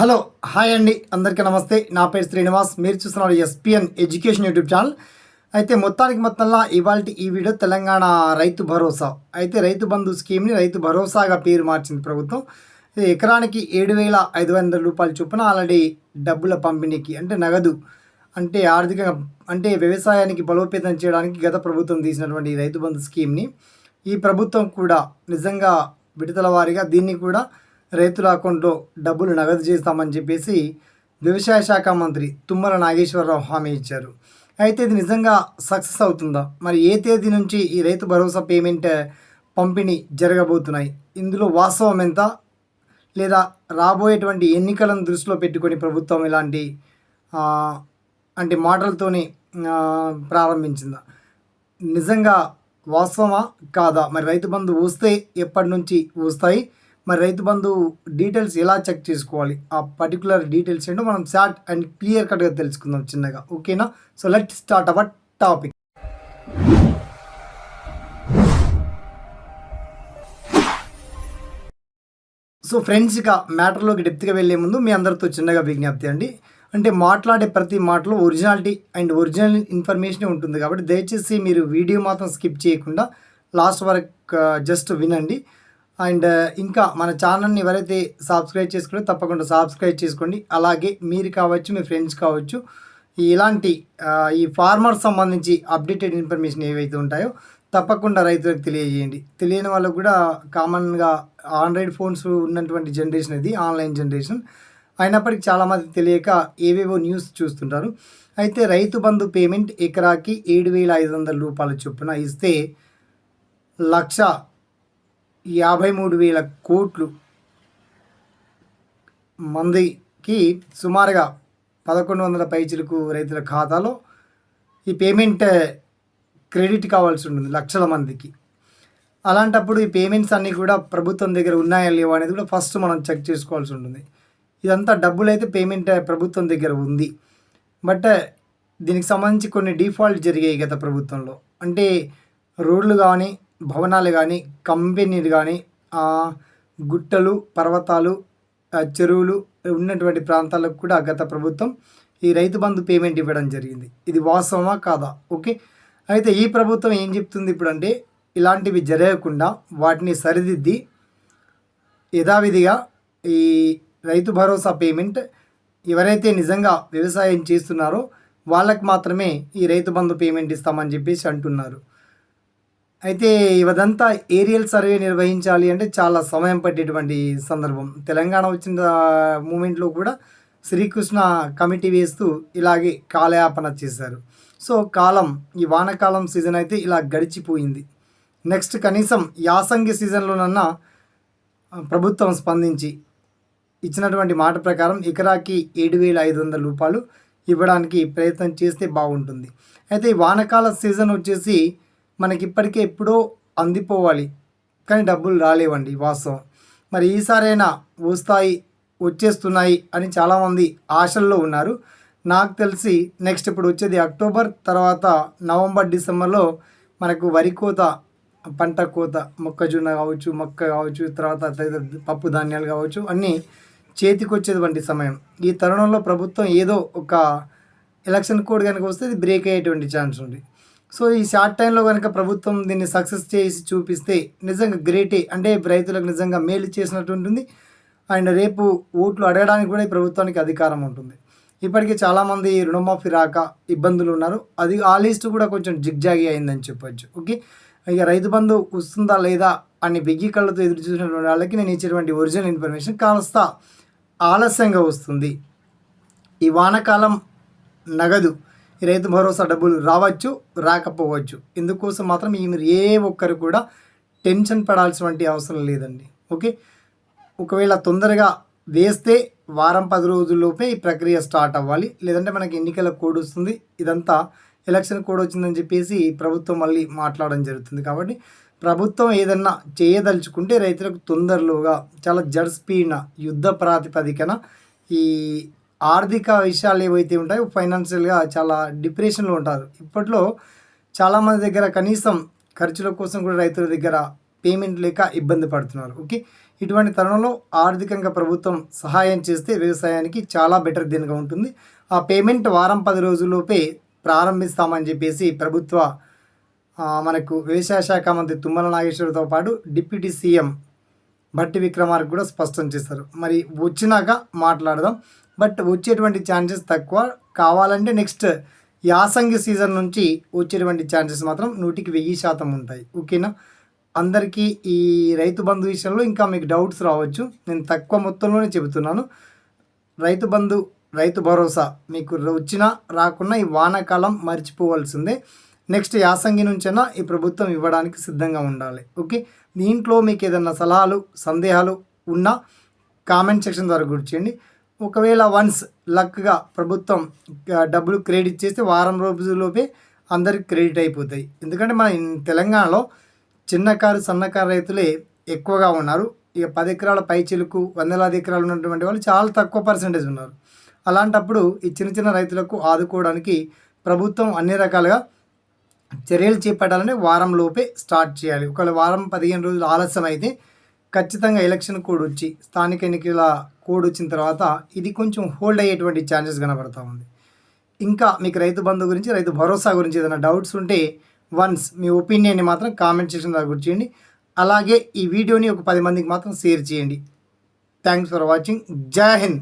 Hello hi అండి. అందరికీ నమస్తే. నా పేరు శ్రీనివాస్. మీరు చూస్తున్నారు ఎస్పిఎన్ ఎడ్యుకేషన్ యూట్యూబ్ ఛానల్. అయితే మొత్తానికి మొత్తంలో ఇవాళ ఈ వీడియో తెలంగాణ రైతు భరోసా. అయితే రైతు బంధు స్కీమ్ని రైతు భరోసాగా పేరు మార్చింది ప్రభుత్వం. ఇది ఎకరానికి ఏడు వేల ఐదు వందల రూపాయలు చొప్పున ఆల్రెడీ డబ్బుల పంపిణీకి అంటే నగదు అంటే ఆర్థికంగా అంటే వ్యవసాయానికి బలోపేతం చేయడానికి గత ప్రభుత్వం తీసినటువంటి రైతు బంధు స్కీమ్ని ఈ ప్రభుత్వం కూడా నిజంగా విడతల వారీగా దీన్ని కూడా రైతుల అకౌంట్లో డబ్బులు నగదు చేస్తామని చెప్పేసి వ్యవసాయ శాఖ మంత్రి తుమ్మల నాగేశ్వరరావు హామీ ఇచ్చారు. అయితే ఇది నిజంగా సక్సెస్ అవుతుందా? మరి ఏ తేదీ నుంచి ఈ రైతు భరోసా పేమెంట్ పంపిణీ జరగబోతున్నాయి? ఇందులో వాస్తవం ఎంత? లేదా రాబోయేటువంటి ఎన్నికలను దృష్టిలో పెట్టుకొని ప్రభుత్వం ఇలాంటి అంటే మాటలతోనే ప్రారంభించిందా? నిజంగా వాస్తవమా? కాదా? మరి రైతు బంధు వస్తే ఎప్పటి నుంచి వస్తాయి మరి రైతు బంధు డీటెయిల్స్ ఎలా చెక్ చేసుకోవాలి? ఆ పర్టికులర్ డీటెయిల్స్ ఏంటో మనం షార్ట్ అండ్ క్లియర్ కట్గా తెలుసుకుందాం చిన్నగా. ఓకేనా so let start our topic so friends ఇక మ్యాటర్లోకి డెప్త్గా వెళ్ళే ముందు మీ అందరితో చిన్నగా విజ్ఞప్తి అండి. అంటే మాట్లాడే ప్రతి మాటలో ఒరిజినాలిటీ అండ్ ఒరిజినల్ ఇన్ఫర్మేషన్ ఉంటుంది కాబట్టి దయచేసి మీరు వీడియో మాత్రం స్కిప్ చేయకుండా లాస్ట్ వరకు uh, జస్ట్ వినండి. అండ్ uh, ఇంకా మన ఛానల్ని ఎవరైతే సబ్స్క్రైబ్ చేసుకుంటే తప్పకుండా సబ్స్క్రైబ్ చేసుకోండి. అలాగే మీరు కావచ్చు మీ ఫ్రెండ్స్ కావచ్చు ఇలాంటి uh, ఈ ఫార్మర్ సంబంధించి అప్డేటెడ్ ఇన్ఫర్మేషన్ ఏవైతే ఉంటాయో తప్పకుండా రైతులకు తెలియజేయండి. తెలియని వాళ్ళకు కూడా కామన్గా ఆండ్రాయిడ్ ఫోన్స్ ఉన్నటువంటి జనరేషన్ ఇది ఆన్లైన్ జనరేషన్. అయినప్పటికీ చాలామంది తెలియక ఏవేవో న్యూస్ చూస్తుంటారు. అయితే రైతు బంధు పేమెంట్ ఎకరాకి ఏడు వేల ఐదు వందల రూపాయల చొప్పున ఇస్తే లక్ష యాభై మూడు వేల కోట్లు మందికి సుమారుగా పదకొండు వందల పైచిలకు రైతుల ఖాతాలో ఈ పేమెంట్ క్రెడిట్ కావాల్సి ఉంటుంది లక్షల మందికి. అలాంటప్పుడు ఈ పేమెంట్స్ అన్నీ కూడా ప్రభుత్వం దగ్గర ఉన్నాయా లేవా అనేది కూడా ఫస్ట్ మనం చెక్ చేసుకోవాల్సి ఉంటుంది. ఇదంతా డబ్బులు అయితే పేమెంట్ ప్రభుత్వం దగ్గర ఉంది. బట్ దీనికి సంబంధించి కొన్ని డిఫాల్ట్ జరిగాయి గత ప్రభుత్వంలో. అంటే రోడ్లు కానీ భవనాలు కానీ కంపెనీలు కానీ గుట్టలు పర్వతాలు చెరువులు ఉన్నటువంటి ప్రాంతాలకు కూడా గత ప్రభుత్వం ఈ రైతు బంధు పేమెంట్ ఇవ్వడం జరిగింది. ఇది వాస్తవమా కాదా? ఓకే. అయితే ఈ ప్రభుత్వం ఏం చెప్తుంది ఇప్పుడు అంటే ఇలాంటివి జరగకుండా వాటిని సరిదిద్ది యథావిధిగా ఈ రైతు భరోసా పేమెంట్ ఎవరైతే నిజంగా వ్యవసాయం చేస్తున్నారో వాళ్ళకి మాత్రమే ఈ రైతు బంధు పేమెంట్ ఇస్తామని చెప్పేసి అంటున్నారు. అయితే ఇవదంతా ఏరియల్ సర్వే నిర్వహించాలి అంటే చాలా సమయం పట్టేటువంటి సందర్భం. తెలంగాణ వచ్చిన మూమెంట్లో కూడా శ్రీకృష్ణ కమిటీ వేస్తూ ఇలాగే కాలయాపన చేశారు. సో కాలం ఈ వానకాలం సీజన్ అయితే ఇలా గడిచిపోయింది. నెక్స్ట్ కనీసం యాసంగి సీజన్లోనన్నా ప్రభుత్వం స్పందించి ఇచ్చినటువంటి మాట ప్రకారం ఎకరాకి ఏడు వేల ఐదు వందల రూపాయలు ఇవ్వడానికి ప్రయత్నం చేస్తే బాగుంటుంది. అయితే ఈ వానకాల సీజన్ వచ్చేసి మనకి ఇప్పటికే ఎప్పుడో అందిపోవాలి. కానీ డబ్బులు రాలేవండి వాస్తవం. మరి ఈసారైనా వస్తాయి వచ్చేస్తున్నాయి అని చాలామంది ఆశల్లో ఉన్నారు. నాకు తెలిసి నెక్స్ట్ ఇప్పుడు వచ్చేది అక్టోబర్ తర్వాత నవంబర్ డిసెంబర్లో మనకు వరి కోత పంట కోత మొక్కజొన్న కావచ్చు మొక్క కావచ్చు తర్వాత పప్పు ధాన్యాలు కావచ్చు అన్నీ చేతికొచ్చేటువంటి సమయం. ఈ తరుణంలో ప్రభుత్వం ఏదో ఒక ఎలక్షన్ కోడ్ కనుక వస్తే ఇది బ్రేక్ అయ్యేటువంటి ఛాన్స్ ఉంది. సో ఈ షార్ట్ టైంలో కనుక ప్రభుత్వం దీన్ని సక్సెస్ చేసి చూపిస్తే నిజంగా గ్రేటే. అంటే రైతులకు నిజంగా మేలు చేసినట్టు ఉంటుంది. అండ్ రేపు ఓట్లు అడగడానికి కూడా ఈ ప్రభుత్వానికి అధికారం ఉంటుంది. ఇప్పటికీ చాలామంది రుణమాఫీ రాక ఇబ్బందులు ఉన్నారు. అది ఆ లిస్ట్ కూడా కొంచెం జిగ్జాగి అయిందని చెప్పొచ్చు. ఓకే? ఇక రైతు బంధు వస్తుందా లేదా అని బిగ్గి కళ్ళతో ఎదురు చూసినటువంటి వాళ్ళకి నేను ఇచ్చేటువంటి ఒరిజినల్ ఇన్ఫర్మేషన్ కాస్త ఆలస్యంగా వస్తుంది. ఈ వానాకాలం నగదు. రైతు భరోసా డబ్బులు రావచ్చు రాకపోవచ్చు. ఇందుకోసం మాత్రం ఈ మీరు ఏ ఒక్కరు కూడా టెన్షన్ పడాల్సినటువంటి అవసరం లేదండి. ఓకే? ఒకవేళ తొందరగా వేస్తే వారం పది రోజుల్లోపే ఈ ప్రక్రియ స్టార్ట్ అవ్వాలి. లేదంటే మనకి ఎన్నికల కోడ్ వస్తుంది. ఇదంతా ఎలక్షన్ కోడ్ వచ్చిందని చెప్పేసి ప్రభుత్వం మళ్ళీ మాట్లాడడం జరుగుతుంది కాబట్టి ప్రభుత్వం ఏదన్నా చేయదలుచుకుంటే రైతులకు తొందరలోగా చాలా జడ్ స్పీడ్న యుద్ధ ప్రాతిపదికన ఈ ఆర్థిక విషయాలు ఏవైతే ఉంటాయో ఫైనాన్షియల్గా చాలా డిప్రెషన్లో ఉంటారు. ఇప్పట్లో చాలామంది దగ్గర కనీసం ఖర్చుల కోసం కూడా రైతుల దగ్గర పేమెంట్ లేక ఇబ్బంది పడుతున్నారు. ఓకే? ఇటువంటి తరుణంలో ఆర్థికంగా ప్రభుత్వం సహాయం చేస్తే వ్యవసాయానికి చాలా బెటర్ దీనిగా ఉంటుంది. ఆ పేమెంట్ వారం పది రోజుల్లోపే ప్రారంభిస్తామని చెప్పేసి ప్రభుత్వ మనకు వ్యవసాయ శాఖ మంత్రి తుమ్మల నాగేశ్వరతో పాటు డిప్యూటీ సీఎం భట్టి విక్రమార్క కూడా స్పష్టం చేస్తారు మరి వచ్చినాక మాట్లాడదాం. బట్ వచ్చేటువంటి ఛాన్సెస్ తక్కువ. కావాలంటే నెక్స్ట్ యాసంగి సీజన్ నుంచి వచ్చేటువంటి ఛాన్సెస్ మాత్రం నూటికి వెయ్యి శాతం ఉంటాయి. ఓకేనా? అందరికీ ఈ రైతు బంధు విషయంలో ఇంకా మీకు డౌట్స్ రావచ్చు. నేను తక్కువ మొత్తంలోనే చెబుతున్నాను. రైతు బంధు రైతు భరోసా మీకు వచ్చినా రాకున్నా ఈ వానాకాలం మర్చిపోవాల్సిందే. నెక్స్ట్ యాసంగి నుంచైనా ఈ ప్రభుత్వం ఇవ్వడానికి సిద్ధంగా ఉండాలి. ఓకే? దీంట్లో మీకు ఏదైనా సలహాలు సందేహాలు ఉన్నా కామెంట్ సెక్షన్ ద్వారా గుర్చేయండి ఒకవేళ వన్స్ లక్గా ప్రభుత్వం డబ్బులు క్రెడిట్ చేస్తే వారం రోజుల్లోపే అందరికి క్రెడిట్ అయిపోతాయి. ఎందుకంటే మన తెలంగాణలో తెలంగాణలో చిన్నకారు సన్నకారు రైతులే ఎక్కువగా ఉన్నారు. ఇక పది ఎకరాల పై చిలుకు వందలాది ఎకరాలు ఉన్నటువంటి వాళ్ళు చాలా తక్కువ పర్సంటేజ్ ఉన్నారు. అలాంటప్పుడు ఈ చిన్న చిన్న రైతులకు ఆదుకోవడానికి ప్రభుత్వం అన్ని రకాలుగా చర్యలు చేపట్టాలని వారం లోపే స్టార్ట్ చేయాలి. ఒకవేళ వారం పదిహేను రోజులు ఆలస్యం అయితే ఖచ్చితంగా ఎలక్షన్ కోడ్ వచ్చి స్థానిక ఎన్నికల కోడ్ వచ్చిన తర్వాత ఇది కొంచెం హోల్డ్ అయ్యేటువంటి ఛాన్సెస్ కనబడతా ఉంది. ఇంకా మీకు రైతు బంధు గురించి రైతు భరోసా గురించి ఏదైనా డౌట్స్ ఉంటే వన్స్ మీ ఒపీనియన్ని మాత్రం కామెంట్ సెక్షన్ దగ్గర చేయండి. అలాగే ఈ వీడియోని ఒక పది మందికి మాత్రం షేర్ చేయండి. థ్యాంక్స్ ఫర్ వాచింగ్ జై హింద్